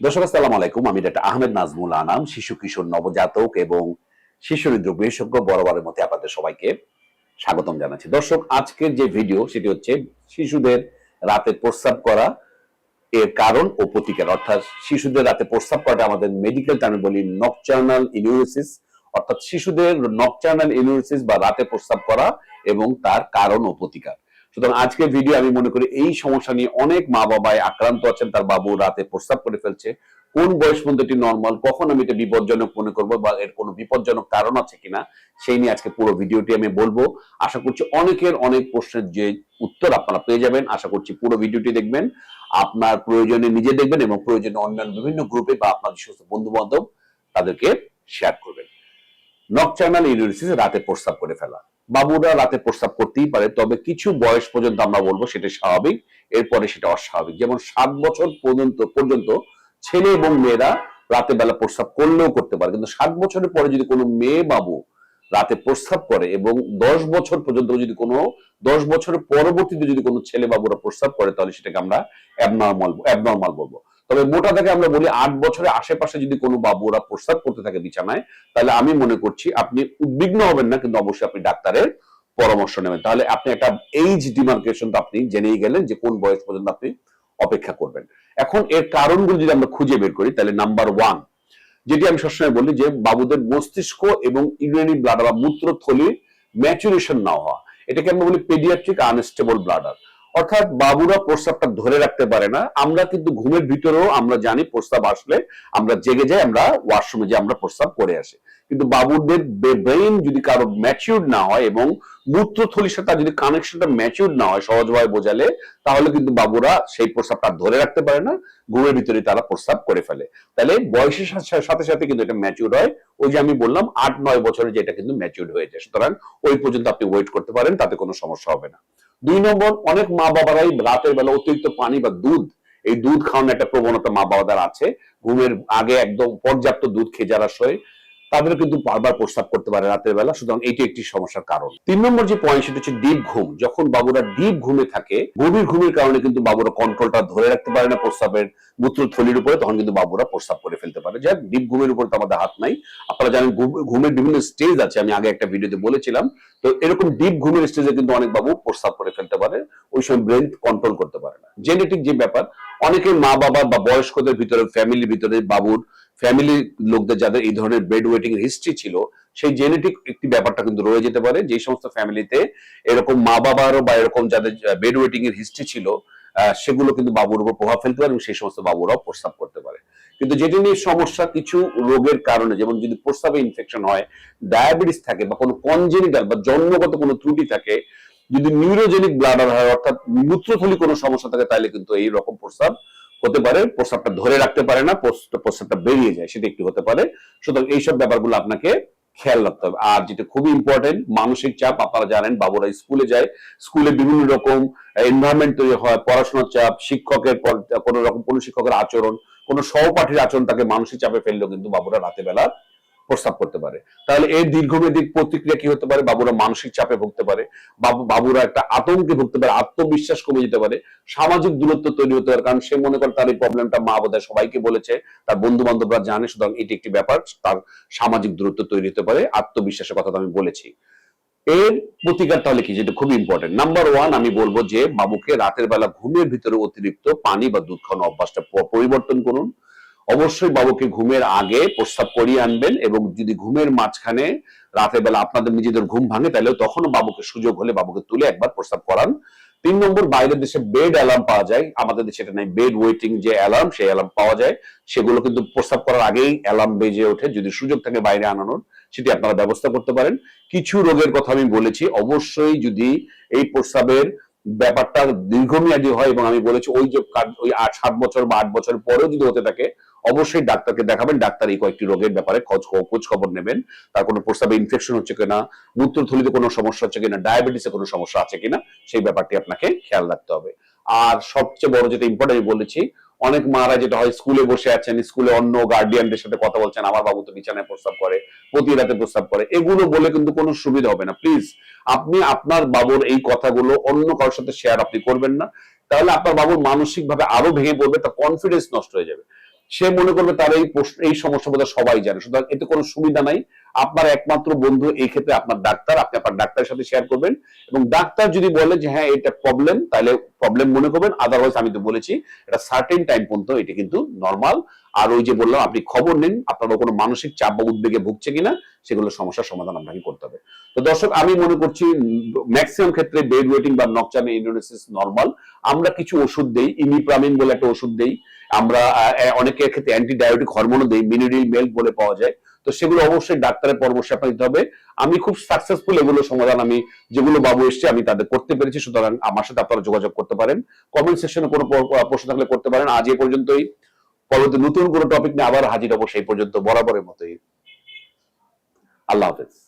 দর্শক, আসসালাম আলাইকুম। আমি ডাক্তার আহমেদ নাজমুল আনাম, শিশু, কিশোর, নবজাতক এবং শিশু হৃদরোগ বিশেষজ্ঞ বরাবরের মধ্যে আপনাদের সবাইকে স্বাগতম জানাচ্ছি। দর্শক, আজকের যে ভিডিও সেটি হচ্ছে শিশুদের রাতে প্রস্রাব করা এর কারণ ও প্রতিকার। অর্থাৎ শিশুদের রাতে প্রস্রাব করাটা আমাদের মেডিকেল টার্মে বলি নকচার্নাল ইনিউরোসিস অর্থাৎ শিশুদের নকচার্নাল ইনিউরোসিস বা রাতে প্রস্রাব করা এবং তার কারণ ও প্রতিকার। সুতরাং আজকের ভিডিও আমি মনে করি এই সমস্যা নিয়ে অনেক মা বাবায় আক্রান্ত আছেন, তার বাবু রাতে প্রস্তাব করে ফেলছে। কোন বয়স পর্যন্ত এটি নর্মাল কখন আমি এটা বিপজ্জনক মনে করব বা এর কোনো বিপজ্জনক কারণ আছে কিনা? সেই নিয়ে আজকে পুরো ভিডিওটি আমি বলব। আশা করছি অনেকের অনেক প্রশ্নের যে উত্তর আপনারা পেয়ে যাবেন। আশা করছি পুরো ভিডিওটি দেখবেন। আপনার প্রয়োজনে নিজে দেখবেন এবং প্রয়োজনে অন্যান্য বিভিন্ন গ্রুপে বা আপনার সমস্ত বন্ধু বান্ধব তাদেরকে শেয়ার করবেন। নকচার্নাল ইউরিসিস রাতে প্রস্রাব করে ফেলা। বাবুরা রাতে প্রস্রাব করতেই পারে, তবে কিছু বয়স পর্যন্ত আমরা বলব সেটা স্বাভাবিক, এরপরে সেটা অস্বাভাবিক। যেমন সাত বছর পর্যন্ত পর্যন্ত ছেলে এবং মেয়েরা রাতে বেলা প্রস্রাব করলেও করতে পারে, কিন্তু সাত বছরের পরে যদি কোনো মেয়ে বাবু রাতে প্রস্রাব করে এবং দশ বছর পর্যন্ত যদি কোনো, দশ বছরের পরবর্তীতে যদি কোনো ছেলে বাবুরা প্রস্রাব করে, তাহলে সেটাকে আমরা অ্যাবনর্মাল অ্যাবনর্মাল বলব। তবে মোটা থেকে আমরা বলি আট বছরের আশেপাশে যদি কোনো বাবুরা প্রস্রাব করতে থাকে বিছানায়, তাহলে আমি মনে করছি আপনি উদ্বিগ্ন হবেন না, কিন্তু অবশ্যই আপনি ডাক্তারের পরামর্শ নেবেন। তাহলে আপনি একটা এইজ ডিমার্কেশন তো আপনি জেনেই গেলেন যে কোন বয়স পর্যন্ত আপনি অপেক্ষা করবেন। এখন এর কারণগুলো যদি আমরা খুঁজে বের করি, তাহলে নাম্বার ওয়ান যেটি আমি সবসময় বলি যে বাবুদের মস্তিষ্ক এবং ইউরিনারি ব্লাডার বা মূত্রথলির ম্যাচুরেশন না হওয়া। এটাকে আমরা বলি পেডিয়াট্রিক আনস্টেবল ব্লাডার অর্থাৎ বাবুরা প্রস্রাবটা ধরে রাখতে পারে না। আমরা কিন্তু ঘুমের ভিতরেও আমরা জানি প্রস্রাব আসলে আমরা জেগে যাই, আমরা ওয়াশরুমে যে আমরা প্রস্রাব করে আসি। কিন্তু বাবুদের ব্রেইন যদি কারও ম্যাচিউর না হয় এবং মূত্রথলির সাথে যদি কানেকশনটা ম্যাচিউর না হয় সহজভাবে বোঝালে, তাহলে কিন্তু বাবুরা সেই প্রস্রাবটা ধরে রাখতে পারে না, ঘুমের ভিতরে তারা প্রস্রাব করে ফেলে। তাহলে বয়সের সাথে সাথে কিন্তু এটা ম্যাচিউর হয়। ওই যে আমি বললাম, আট নয় বছরে যেটা কিন্তু ম্যাচিউর হয়ে যায়। সুতরাং ওই পর্যন্ত আপনি ওয়েট করতে পারেন, তাতে কোনো সমস্যা হবে না। দুই নম্বর, অনেক মা বাবারাই রাতের বেলা অতিরিক্ত পানি বা দুধ, এই দুধ খাওয়ানোর একটা প্রবণতা মা বাবাদের আছে। ঘুমের আগে একদম পর্যাপ্ত দুধ খেয়ে যারা শোয় তাদের কিন্তু বারবার প্রস্রাব করতে পারে রাতের বেলা, সুতরাং এটি একটি সমস্যার কারণ। তিন নম্বর যে পয়েন্ট সেটা হচ্ছে ডিপ ঘুম। যখন বাবুরা ডিপ ঘুমে থাকে, গভীর ঘুমের কারণে কিন্তু বাবুরা কন্ট্রোলটা ধরে রাখতে পারে না প্রস্রাবের মূত্রথলির উপরে, তখন কিন্তু বাবুরা প্রস্রাব করে ফেলতে পারে। যাক ডিপ ঘুমের উপর তো আমাদের হাত নাই। আপনারা জানেন ঘুমের বিভিন্ন স্টেজ আছে, আমি আগে একটা ভিডিওতে বলেছিলাম। তো এরকম ডিপ ঘুমের স্টেজে কিন্তু অনেক বাবু প্রস্রাব করে ফেলতে পারে। ওই সময় ব্রেন কন্ট্রোল করতে পারে না। জেনেটিক যে ব্যাপার অনেকে মা বাবা বা বয়স্কদের ভিতরে ফ্যামিলির ভিতরে বাবুর ফ্যামিলির লোকদের যাদের এই ধরনের বেড ওয়েটিং হিস্ট্রি ছিল, সেই জেনেটিক একটি ব্যাপারটা কিন্তু রয়ে যেতে পারে। যে সমস্ত ফ্যামিলিতে এরকম মা বাবারও বা এরকম যাদের বেড ওয়েটিং এর হিস্ট্রি ছিল সেগুলো কিন্তু বাবুর উপর প্রভাব ফেলতে পারে এবং সেই সমস্ত বাবুরাও প্রস্রাব করতে পারে। কিন্তু যেটি নিয়ে সমস্যা, কিছু রোগের কারণে যেমন যদি প্রস্রাবে ইনফেকশন হয় ডায়াবেটিস থাকে বা কোনো কনজেনিটাল বা জন্মগত কোনো ত্রুটি থাকে, যদি নিউরোজেনিক ব্লাডার হয়, অর্থাৎ মূত্রথলি কোনো সমস্যা থাকে, তাহলে কিন্তু এই রকম প্রস্রাব হতে পারে প্রস্রাবটা ধরে রাখতে পারে না প্রস্রাবটা বেরিয়ে যায়, সেটা একটু হতে পারে। সুতরাং এইসব ব্যাপারগুলো আপনাকে খেয়াল রাখতে হবে। আর যেটা খুবই ইম্পর্টেন্ট মানসিক চাপ, আপনারা জানেন বাবুরা স্কুলে যায়, স্কুলে বিভিন্ন রকম এনভায়রনমেন্ট তৈরি হয়, পড়াশোনার চাপ, শিক্ষকের কোনো রকম কোনো শিক্ষকের আচরণ, কোনো সহপাঠীর আচরণ তাকে মানসিক চাপে ফেললেও কিন্তু বাবুরা রাতের বেলা প্রস্তাব করতে পারে। তাহলে এর দীর্ঘমেয়াদী প্রতিক্রিয়া কি হতে পারে? বাবুরা মানসিক চাপে ভুগতে পারে। বাবুরা একটা আতঙ্কে ভুগতে পারে, আত্মবিশ্বাস কমে যেতে পারে। সামাজিক দূরত্ব তৈরি হতে পারে, কারণ সে মনে করে তার এই প্রবলেমটা মা বোধহয় সবাইকে বলেছে, তার বন্ধু বান্ধবরা জানে, সুতরাং এটি একটি ব্যাপার, তার সামাজিক দূরত্ব তৈরি হতে পারে, আত্মবিশ্বাসের কথা আমি বলেছি। এর প্রতিকার তাহলে কি? যেটা খুব ইম্পর্টেন্ট নাম্বার ওয়ান আমি বলব যে, বাবুকে রাতের বেলা ঘুমের ভিতরে অতিরিক্ত পানি বা দুধ খাওয়ানো অভ্যাসটা পরিবর্তন করুন। অবশ্যই বাবুকে ঘুমের আগে প্রস্তাব করিয়ে আনবেন এবং যদি ঘুমের মাঝখানে রাতের বেলা আপনাদের নিজেদের ঘুম ভাঙে, তাহলে তখনও বাবুকে সুযোগ হলে বাবুকে তুলে একবার প্রস্তাব করান। তিন নম্বর, বাইরের দেশে বেড অ্যালার্ম পাওয়া যায়। আমাদের দেশে এটা নাই বেড ওয়েটিং যে অ্যালার্ম সেই অ্যালার্ম পাওয়া যায়। সেগুলো কিন্তু প্রস্তাব করার আগেই অ্যালার্ম বেজে ওঠে। যদি সুযোগ থাকে বাইরে আনানোর, সেটি আপনারা ব্যবস্থা করতে পারেন। কিছু রোগের কথা আমি বলেছি। অবশ্যই যদি এই প্রস্রাবের ব্যাপারটা দীর্ঘমেয়াদী হয় এবং আমি বলেছি ওই যে ওই আট, সাত বছর বা আট বছর পরেও যদি হতে থাকে অবশ্যই ডাক্তারকে দেখাবেন। ডাক্তার এই কয়েকটি রোগের ব্যাপারে খোঁজ খোঁজ খবর নেবেন। তার কোনো প্রস্রাবে ইনফেকশন হচ্ছে কিনা, মূত্রথলিতে কোনো সমস্যা হচ্ছে কিনা ডায়াবেটিসে কোনো সমস্যা আছে কিনা, সেই ব্যাপারটি আপনাকে খেয়াল রাখতে হবে। আর সবচেয়ে বড় যেটা ইম্পর্টেন্ট বলেছি, অনেক মারা যেটা হয় স্কুলে বসে আছেন, স্কুলে অন্য গার্ডিয়ানদের সাথে কথা বলছেন, আমার বাবু তো বিছানায় প্রস্তাব করে, প্রতি রাতে প্রস্তাব করে, এগুলো বলে কিন্তু কোনো সুবিধা হবে না। প্লিজ আপনি আপনার বাবুর এই কথাগুলো অন্য কারোর সাথে শেয়ার আপনি করবেন না। তাহলে আপনার বাবুর মানসিক ভাবে আরও ভেঙে পড়বে, তার কনফিডেন্স নষ্ট হয়ে যাবে। সে মনে করবে তার এই প্রশ্ন, এই সমস্যা বোধহয় সবাই জানে। সুতরাং এতে কোনো সুবিধা নাই। আপনার একমাত্র বন্ধু এই ক্ষেত্রে আপনার ডাক্তার, আপনি আপনার ডাক্তারের সাথে শেয়ার করবেন। এবং ডাক্তার যদি বলে যে হ্যাঁ এটা প্রবলেম তাহলে প্রবলেম মনে করবেন। আদারওয়াইজ আমি তো বলেছি, এটা সার্টেন টাইম পর্যন্ত এটা কিন্তু নর্মাল আর ওই যে বললাম, আপনি খবর নিন, আপনার কোনো মানসিক চাপ বা উদ্বেগে ভুগছে কিনা, সেগুলো সমস্যার সমাধান আপনাকে করতে হবে। তো দর্শক, আমি মনে করছি ম্যাক্সিমাম ক্ষেত্রে বেড ওয়েটিং বা নকচামে ইন্ডোনেসিস নর্মাল আমরা কিছু ওষুধ দেই ইমিপ্রামিন বলে একটা ওষুধ দেই। আমরা অনেকের ক্ষেত্রে অ্যান্টিডায়োটিক হরমোনও দেই মিনিডিল মেল্ক বলে পাওয়া যায়। তো সেগুলো অবশ্যই ডাক্তারের পরামর্শ আপনার দিতে হবে। আমি খুব সাকসেসফুল এগুলো সমাধান আমি, যেগুলো বাবু এসছে, আমি তাদের করতে পেরেছি। সুতরাং আমার সাথে আপনারা যোগাযোগ করতে পারেন। কমেন্ট সেকশনে কোনো প্রশ্ন থাকলে করতে পারেন। আজ এ পর্যন্তই। পরবর্তী নতুন কোনো টপিক নিয়ে আবার হাজির হব সেই পর্যন্ত বরাবরের মতোই। আল্লাহ হাফেজ।